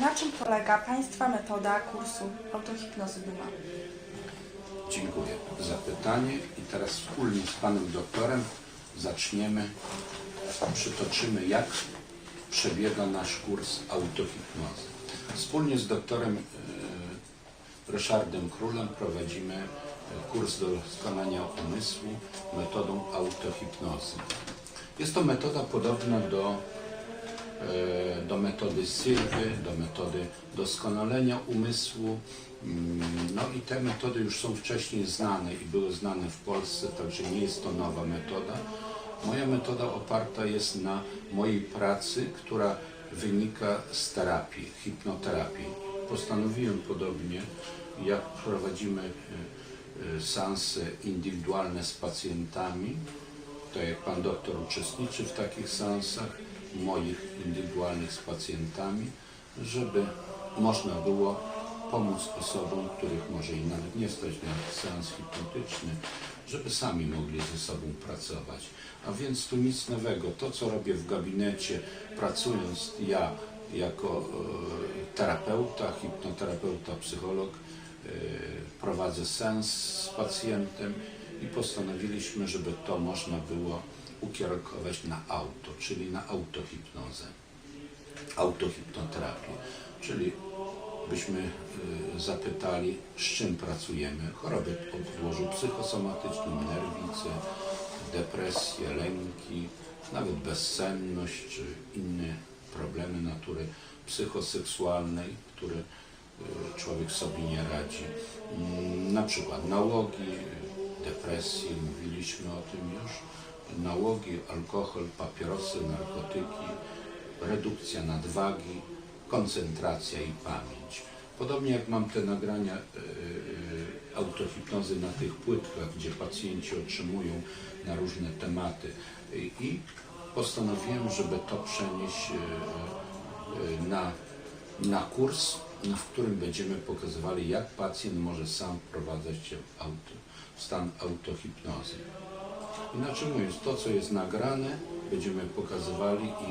na czym polega Państwa metoda kursu autohipnozy Duma. Dziękuję za pytanie i teraz wspólnie z panem doktorem zaczniemy, przytoczymy jak przebiega nasz kurs autohipnozy. Wspólnie z doktorem e, Ryszardem Królem prowadzimy e, kurs doskonalenia umysłu metodą autohipnozy. Jest to metoda podobna do do metody Sylwy, do metody doskonalenia umysłu. Mm, No i te metody już są wcześniej znane i były znane w Polsce, także nie jest to nowa metoda. Moja metoda oparta jest na mojej pracy, która wynika z terapii, hipnoterapii. Postanowiłem podobnie, jak prowadzimy e, e, seanse indywidualne z pacjentami, tak jak pan doktor uczestniczy w takich seansach moich indywidualnych z pacjentami, żeby można było pomóc osobom, których może i nawet nie stać na seans hipnotyczny, żeby sami mogli ze sobą pracować. A więc tu nic nowego. To, co robię w gabinecie, pracując ja jako e, terapeuta, hipnoterapeuta, psycholog, e, prowadzę sens z pacjentem i postanowiliśmy, żeby to można było ukierunkować na auto, czyli na autohipnozę, autohipnoterapię, czyli byśmy y, zapytali, z czym pracujemy. Choroby o podłożu psychosomatycznym, nerwice, depresje, lęki, nawet bezsenność czy inne problemy natury psychoseksualnej, które y, człowiek sobie nie radzi. Mm, Na przykład nałogi, depresje, mówiliśmy o tym już, nałogi, alkohol, papierosy, narkotyki, redukcja nadwagi, koncentracja i pamięć. Podobnie jak mam te nagrania e, autohipnozy na tych płytkach, gdzie pacjenci otrzymują na różne tematy I- postanowiłem, żeby to przenieść e, na, na kurs, w którym będziemy pokazywali, jak pacjent może sam wprowadzać się w, auto, w stan autohipnozy. Inaczej mówiąc, to co jest nagrane, będziemy pokazywali i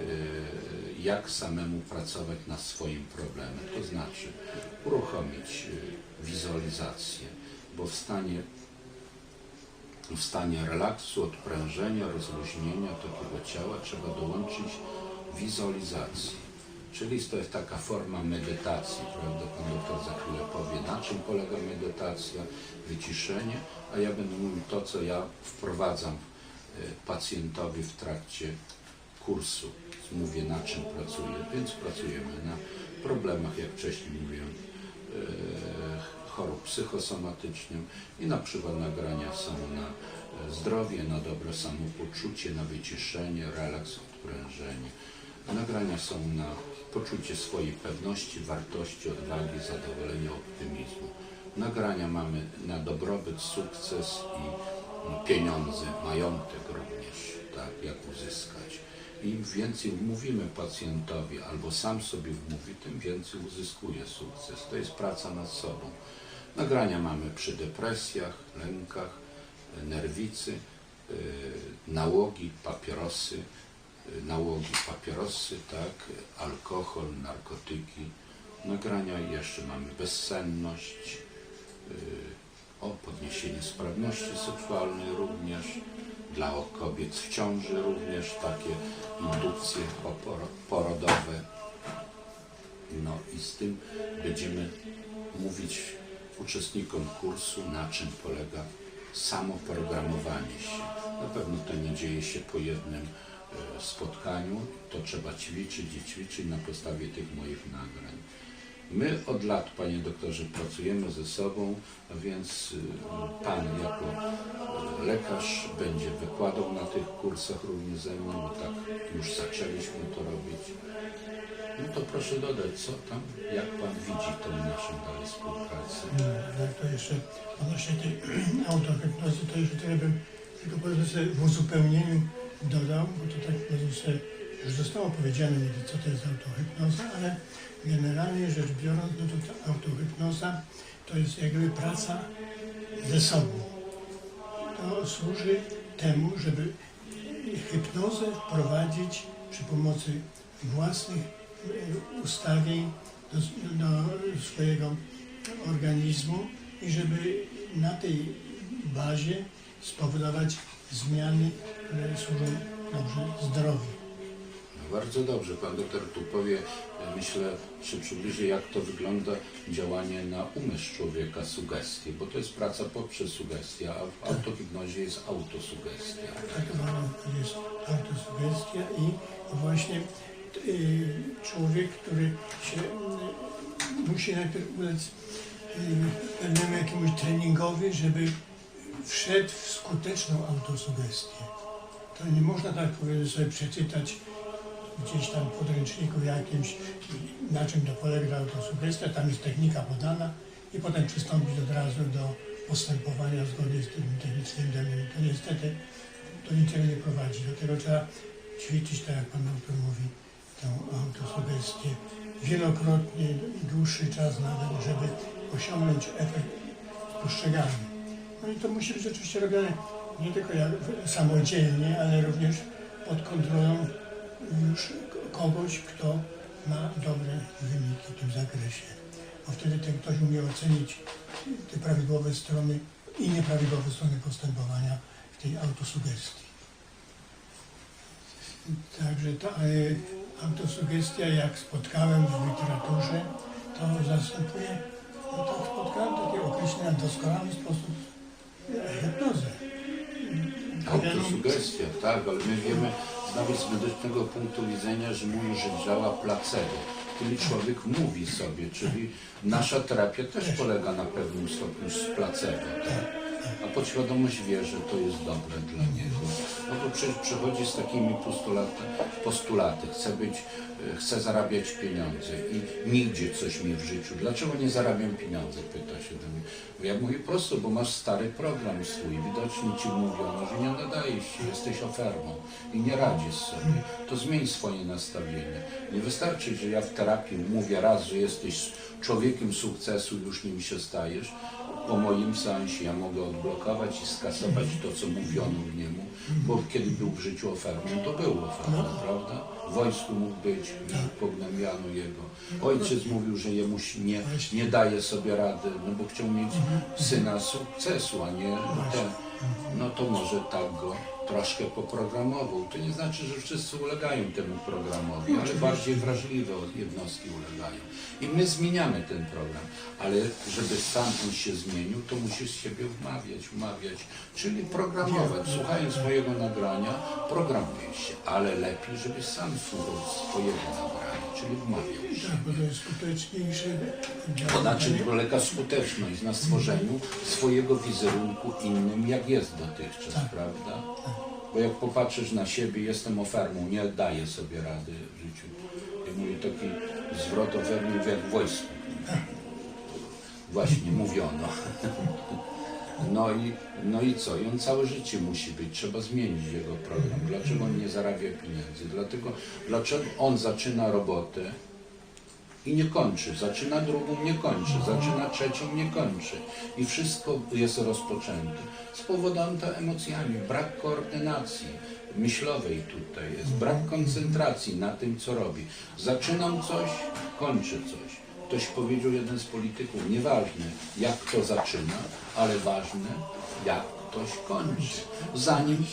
y, jak samemu pracować nad swoim problemem. To znaczy uruchomić y, wizualizację, bo w stanie, w stanie relaksu, odprężenia, rozluźnienia takiego ciała trzeba dołączyć wizualizację. Czyli to jest taka forma medytacji, prawda? Pan doktor za chwilę powie, na czym polega medytacja, wyciszenie, a ja będę mówił to, co ja wprowadzam e, pacjentowi w trakcie kursu. Mówię, na czym pracuję, więc pracujemy na problemach, jak wcześniej mówiłem, e, chorób psychosomatycznych i na przykład nagrania są na e, zdrowie, na dobre samopoczucie, na wyciszenie, relaks, odprężenie. Nagrania są na poczucie swojej pewności, wartości, odwagi, zadowolenia, optymizmu. Nagrania mamy na dobrobyt, sukces i mm, pieniądze, majątek również, tak, jak uzyskać. Im więcej mówimy pacjentowi, albo sam sobie wmówi, tym więcej uzyskuje sukces. To jest praca nad sobą. Nagrania mamy przy depresjach, lękach, nerwicy, e, nałogi, papierosy, nałogi, papierosy, tak, alkohol, narkotyki. Nagrania jeszcze mamy bezsenność, o podniesienie sprawności seksualnej również, dla kobiet w ciąży również takie indukcje porodowe. No i z tym będziemy mówić uczestnikom kursu, na czym polega samoprogramowanie się. Na pewno to nie dzieje się po jednym spotkaniu, to trzeba ćwiczyć i ćwiczyć na podstawie tych moich nagrań. My od lat, panie doktorze, pracujemy ze sobą, więc y, pan jako y, lekarz będzie wykładał na tych kursach również ze mną, bo tak już zaczęliśmy to robić. No to proszę dodać, co tam, jak pan widzi tą naszą dalej współpracę. No, tak, to jeszcze odnośnie tej autohipnozy, to jeszcze tyle bym tylko powiedzmy sobie w uzupełnieniu dodał, bo to tak już zostało powiedziane, co to jest autohipnoza, ale generalnie rzecz biorąc, no to ta autohipnoza to jest jakby praca ze sobą. To służy temu, żeby hipnozę wprowadzić przy pomocy własnych ustawień do, do swojego organizmu i żeby na tej bazie spowodować zmiany, które służą dobrze zdrowiu. No Bardzo dobrze, pan doktor tu powie, e, myślę, czy przybliży, jak to wygląda działanie na umysł człowieka, sugestie, bo to jest praca poprzez sugestię, a w autohipnozie jest autosugestia. Tak to jest autosugestia i właśnie y, człowiek, który się y, musi najpierw ulec y, pewnemu jakiemuś treningowi, żeby wszedł w skuteczną autosugestię. To nie można tak powiedzmy sobie przeczytać gdzieś tam w podręczniku jakimś, na czym to polega autosugestia, tam jest technika podana i potem przystąpić od razu do postępowania zgodnie z tym technicznym. To niestety do niczego nie prowadzi. Dlatego trzeba ćwiczyć, tak jak Pan doktor mówi, tę autosugestię wielokrotnie, dłuższy czas nawet, żeby osiągnąć efekt postrzegalny. No i to musi być oczywiście robione nie tylko jak samodzielnie, ale również pod kontrolą już kogoś, kto ma dobre wyniki w tym zakresie. Bo wtedy ten ktoś umie ocenić te prawidłowe strony i nieprawidłowe strony postępowania w tej autosugestii. Także ta e, autosugestia, jak spotkałem w literaturze, to zastępuje, no tak spotkałem takie określenia w doskonały sposób hipnozę. Autosugestia, tak, ale my wiemy z medycznego punktu widzenia, że mówią, że działa placebo. Czyli człowiek mówi sobie, czyli nasza terapia też polega na pewnym stopniu z placebo. Tak? A podświadomość wie, że to jest dobre dla niego. No bo przecież przychodzi z takimi postulaty, postulaty. Chce być, e, chce zarabiać pieniądze i nigdzie coś mi w życiu. Dlaczego nie zarabiam pieniądze? Pyta się do mnie. Ja mówię prosto, bo masz stary program swój. Widocznie ci mówiono, że nie nadajesz się, jesteś ofermą i nie radzisz sobie. To zmień swoje nastawienie. Nie wystarczy, że ja w terapii mówię raz, że jesteś człowiekiem sukcesu, już nim się stajesz. Po moim seansie ja mogę odblokować i skasować to, co mówiono niemu, bo kiedy był w życiu ofermą, to był ofermą, prawda? W wojsku mógł być, pognębiano jego. Ojciec mówił, że jemu nie, nie daje sobie rady, no bo chciał mieć syna sukcesu, a nie ten. No to może tak go troszkę poprogramował. To nie znaczy, że wszyscy ulegają temu programowi, ale bardziej wrażliwe jednostki ulegają. I my zmieniamy ten program, ale żeby sam on się zmienił, to musisz siebie wmawiać, wmawiać, czyli programować. Słuchając mojego nagrania, programujesz się, ale lepiej, żebyś sam słuchał swojego nagrania, czyli wmawiał się. Tak, bo to jest skuteczniejsze Bo na czym polega skuteczność? Na stworzeniu swojego wizerunku innym, jak jest dotychczas, Tak. prawda? Bo jak popatrzysz na siebie, jestem ofermą, nie daję sobie rady w życiu. Ja mówię taki zwrot ofermy jak w wojsku. Właśnie mówiono. No i, no i co? I on całe życie musi być. Trzeba zmienić jego program. Dlaczego on nie zarabia pieniędzy? Dlatego, dlaczego on zaczyna robotę i nie kończy. Zaczyna drugą, nie kończy. Zaczyna trzecią, nie kończy. I wszystko jest rozpoczęte. Spowodowano emocjami. Brak koordynacji myślowej tutaj jest. Brak koncentracji na tym, co robi. Zaczynam coś, kończę coś. Ktoś powiedział, jeden z polityków, nieważne jak kto zaczyna, ale ważne jak ktoś kończy. Zanim,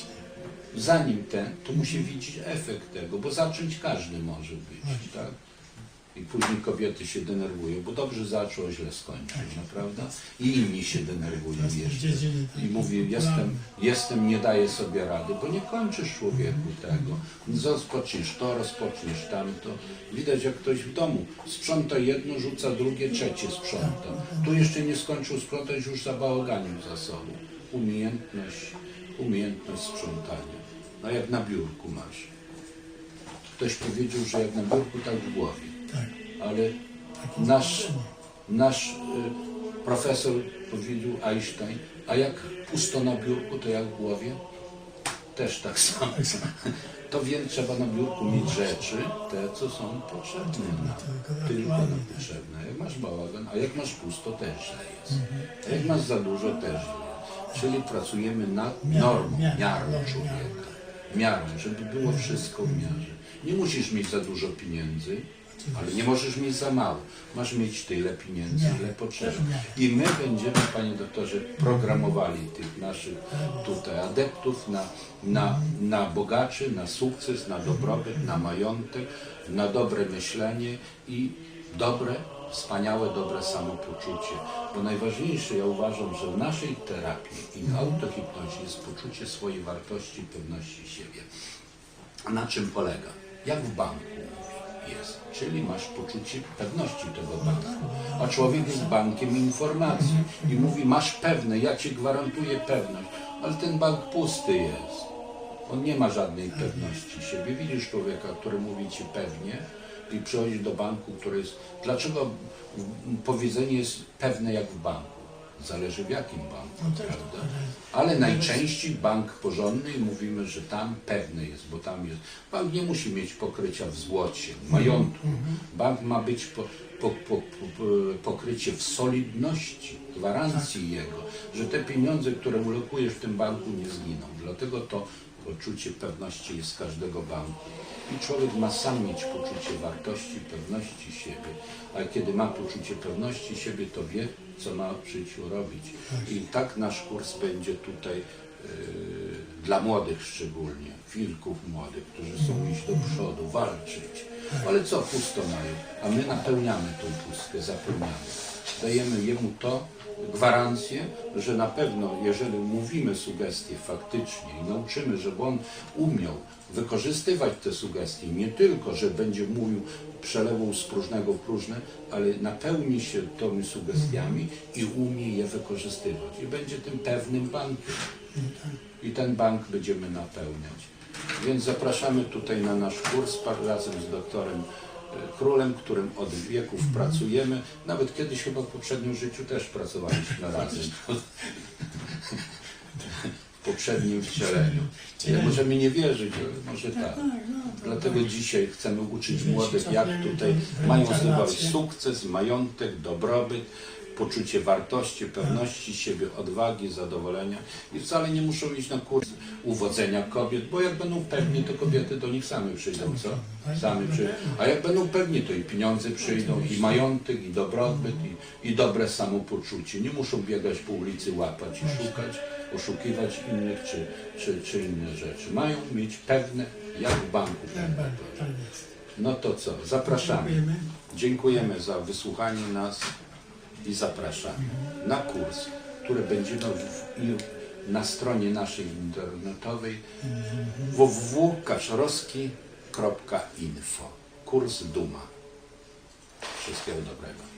zanim ten, to musi widzieć efekt tego, bo zacząć każdy może być, tak? I później kobiety się denerwują, bo dobrze zaczął, źle skończył, no, prawda? I inni się denerwują jeszcze. I mówi, jestem, jestem, nie daję sobie rady, bo nie kończysz człowieku tego. Rozpoczniesz to, rozpoczniesz tamto. Widać jak ktoś w domu sprząta jedno, rzuca drugie, trzecie sprząta. Tu jeszcze nie skończył sprzątać, już zabałaganił za sobą. Umiejętność, umiejętność sprzątania. No jak na biurku masz. Ktoś powiedział, że jak na biurku, tak w głowie. Tak. Ale nasz, nasz y, profesor powiedział Einstein, a jak pusto na biurku, to jak w głowie? Też tak samo. To więc trzeba na biurku mieć rzeczy, te co są potrzebne. nam. Tylko Tylko nam tak. potrzebne. Jak masz bałagan, a jak masz pusto, też jest. A jak masz za dużo, też źle. Czyli pracujemy nad normą, miarą, człowieka. Miarą, żeby było wszystko w miarze. Nie musisz mieć za dużo pieniędzy, Ale nie możesz mieć za mało. Masz mieć tyle pieniędzy, Nie, ile potrzeba. I my będziemy, panie doktorze, programowali tych naszych tutaj adeptów na, na, na bogaczy, na sukces, na dobrobyt, na majątek, na dobre myślenie i dobre, wspaniałe, dobre samopoczucie. Bo najważniejsze, ja uważam, że w naszej terapii i w autohipnozie jest poczucie swojej wartości, pewności siebie. A na czym polega? Jak w banku jest. Czyli masz poczucie pewności tego banku. A człowiek jest bankiem informacji i mówi, masz pewne, ja ci gwarantuję pewność. Ale ten bank pusty jest. On nie ma żadnej pewności siebie. Widzisz człowieka, który mówi ci pewnie i przychodzi do banku, który jest... Dlaczego powiedzenie jest pewne jak w banku? Zależy w jakim banku, No prawda? ale- najczęściej bank porządny i mówimy, że tam pewny jest, bo tam jest. Bank nie musi mieć pokrycia w złocie, w majątku. Bank ma być po, po, po, po, pokrycie w solidności, gwarancji jego, że te pieniądze, które ulokujesz w tym banku nie zginą. Dlatego to poczucie pewności jest każdego banku. I człowiek ma sam mieć poczucie wartości, pewności siebie. A kiedy ma poczucie pewności siebie, to wie, co ma w życiu robić. I tak nasz kurs będzie tutaj yy, dla młodych szczególnie, wilków młodych, którzy chcą iść do przodu, walczyć. Ale co pusto mają? A my napełniamy tą pustkę, zapełniamy. Dajemy jemu to, gwarancję, że na pewno, jeżeli mówimy sugestie faktycznie i nauczymy, żeby on umiał wykorzystywać te sugestie, nie tylko, że będzie mówił, przelewał z próżnego w próżne, ale napełni się tymi sugestiami i umie je wykorzystywać. I będzie tym pewnym bankiem. I ten bank będziemy napełniać. Więc zapraszamy tutaj na nasz kurs razem z doktorem Królem, którym od wieków pracujemy. Nawet kiedyś chyba w poprzednim życiu też pracowaliśmy razem. W poprzednim wcieleniu. Ja możemy nie wierzyć, ale może tak. Dlatego dzisiaj chcemy uczyć młodych, jak tutaj mają zdobywać sukces, majątek, dobrobyt, poczucie wartości, pewności siebie, odwagi, zadowolenia. I wcale nie muszą iść na kurs uwodzenia kobiet, bo jak będą pewni, to kobiety do nich same przyjdą, co? Same przyjdą. A jak będą pewni, to i pieniądze przyjdą, i majątek, i dobrobyt, i, i dobre samopoczucie. Nie muszą biegać po ulicy, łapać i szukać, oszukiwać innych, czy, czy, czy inne rzeczy. Mają mieć pewne, jak w banku. Tak, tak jest. No to co? Zapraszamy. Dziękujemy za wysłuchanie nas i zapraszamy na kurs, który będzie na stronie naszej internetowej www.kaszorowski.info. Kurs Duma. Wszystkiego dobrego.